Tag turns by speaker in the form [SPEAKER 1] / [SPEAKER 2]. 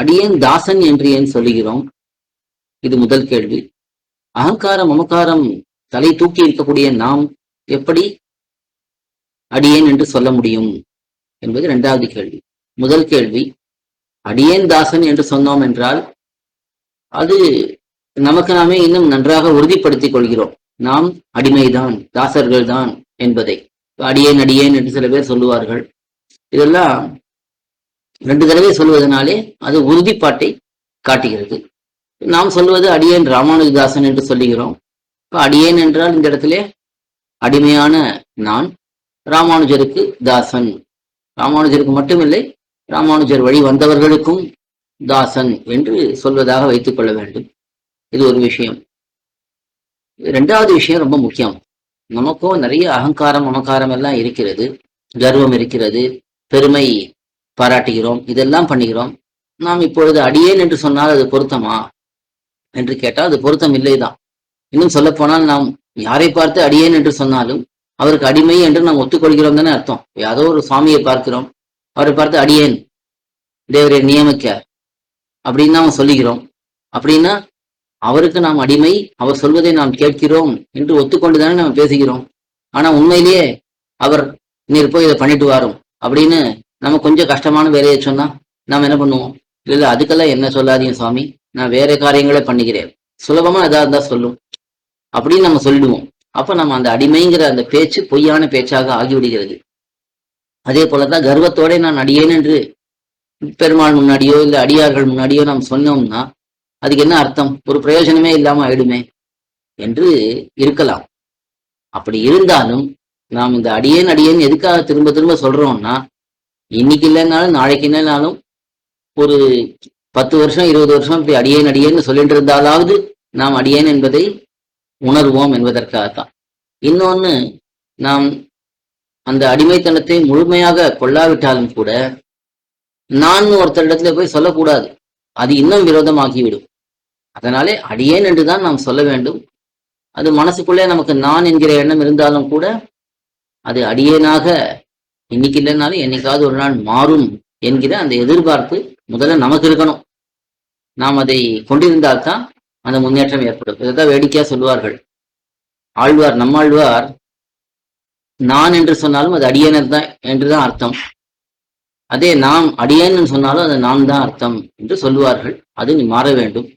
[SPEAKER 1] அடியேன் தாசன் என்று ஏன் சொல்லுகிறோம்? இது முதல் கேள்வி. அகங்காரம் மமக்காரம் தலை தூக்கி இருக்கக்கூடிய நாம் எப்படி அடியேன் என்று சொல்ல முடியும் என்பது இரண்டாவது கேள்வி. முதல் கேள்வி அடியேன் தாசன் என்று சொன்னோம் என்றால் அது நமக்கு நாமே இன்னும் நன்றாக உறுதிப்படுத்திக் கொள்கிறோம். நாம் அடிமைதான் தாசர்கள் தான் என்பதை அடியேன் அடியேன் என்று சில பேர் சொல்லுவார்கள். இதெல்லாம் ரெண்டு தடவை சொல்வதனாலே அது உறுதிப்பாட்டை காட்டுகிறது. நாம் சொல்வது அடியேன் ராமானுஜதாசன் என்று சொல்லுகிறோம். இப்போ அடியேன் என்றால் இந்த இடத்துல அடிமையான நான் ராமானுஜருக்கு தாசன். ராமானுஜருக்கு மட்டுமில்லை ராமானுஜர் வழி வந்தவர்களுக்கும் தாசன் என்று சொல்வதாக வைத்துக் கொள்ள வேண்டும். இது ஒரு விஷயம். ரெண்டாவது விஷயம் ரொம்ப முக்கியம். நமக்கும் நிறைய அகங்காரம் மமக்காரம் எல்லாம் இருக்கிறது. கர்வம் இருக்கிறது. பெருமை பாராட்டுகிறோம் இதெல்லாம் பண்ணுகிறோம். நாம் இப்பொழுது அடியேன் என்று சொன்னால் அது பொருத்தமா? என்று கேட்டால் அது பொருத்தம் இல்லைதான். இன்னும் சொல்ல போனால் நாம் யாரை பார்த்து அடியேன் என்று சொன்னாலும் அவருக்கு அடிமை என்று நாம் ஒத்துக்கொள்கிறோம் தானே அர்த்தம். ஏதோ ஒரு சுவாமியை பார்க்கிறோம் அவரை பார்த்து அடியேன் தேவரை நியமிக்க அப்படின்னு நாம் சொல்லுகிறோம். அப்படின்னா அவருக்கு நாம் அடிமை அவர் சொல்வதை நாம் கேட்கிறோம் என்று ஒத்துக்கொண்டு தானே நாம் பேசுகிறோம். ஆனா உண்மையிலேயே அவர் நீர் போய் இதை பண்ணிட்டு வாரும் அப்படின்னு நம்ம கொஞ்சம் கஷ்டமான வேலையை சொன்னா நாம் என்ன பண்ணுவோம்? இல்ல அதுக்கெல்லாம் என்ன சொல்லாதீங்க சுவாமி நான் வேற காரியங்களே பண்ணிக்கிறேன். சுலபமா எதா இருந்தா சொல்லும். அப்படின்னு நம்ம சொல்லிடுவோம். அப்ப நம்ம அந்த அடிமைங்கிற அந்த பேச்சு பொய்யான பேச்சாக ஆகிவிடுகிறது. அதே போலதான் கர்வத்தோட நான் அடியேன் என்று பெருமாள் முன்னாடியோ இல்ல அடியார்கள் முன்னாடியோ நாம் சொன்னோம்னா அதுக்கு என்ன அர்த்தம்? ஒரு பிரயோஜனமே இல்லாம ஆயிடுமே என்று இருக்கலாம். அப்படி இருந்தாலும் நாம் இந்த அடியேன் அடியேன் எதுக்காக திரும்ப திரும்ப சொல்றோம்னா இன்னைக்கு இல்லைனாலும் நாளைக்கு இல்லைனாலும் ஒரு பத்து வருஷம் இருபது வருஷம் இப்படி அடியேன் அடியேன்னு சொல்லிட்டு இருந்தாலாவது நாம் அடியேன் என்பதை உணர்வோம் என்பதற்காகத்தான். இன்னொன்று நாம் அந்த அடிமைத்தனத்தை முழுமையாக கொள்ளாவிட்டாலும் கூட நான் ஒருத்தரிடத்துல போய் சொல்லக்கூடாது. அது இன்னும் விரோதமாகிவிடும். அதனாலே அடியேன் என்று தான் நாம் சொல்ல வேண்டும். அது மனசுக்குள்ளே நமக்கு நான் என்கிற எண்ணம் இருந்தாலும் கூட அது அடியேனாக இன்னைக்கு இல்லைனாலும் என்னைக்காவது ஒரு நாள் மாறும் என்கிற அந்த எதிர்பார்ப்பு முதல்ல நமக்கு இருக்கணும். நாம் அதை கொண்டிருந்தால்தான் அந்த முன்னேற்றம் ஏற்படும். இதைதான் வேடிக்கையா சொல்லுவார்கள். ஆழ்வார் நம்மாழ்வார் நான் என்று சொன்னாலும் அது அடியேனர் தான் என்றுதான் அர்த்தம். அதே நாம் அடியேன்னு சொன்னாலும் அது நான் தான் அர்த்தம் என்று சொல்லுவார்கள். அது நீ மாற வேண்டும்.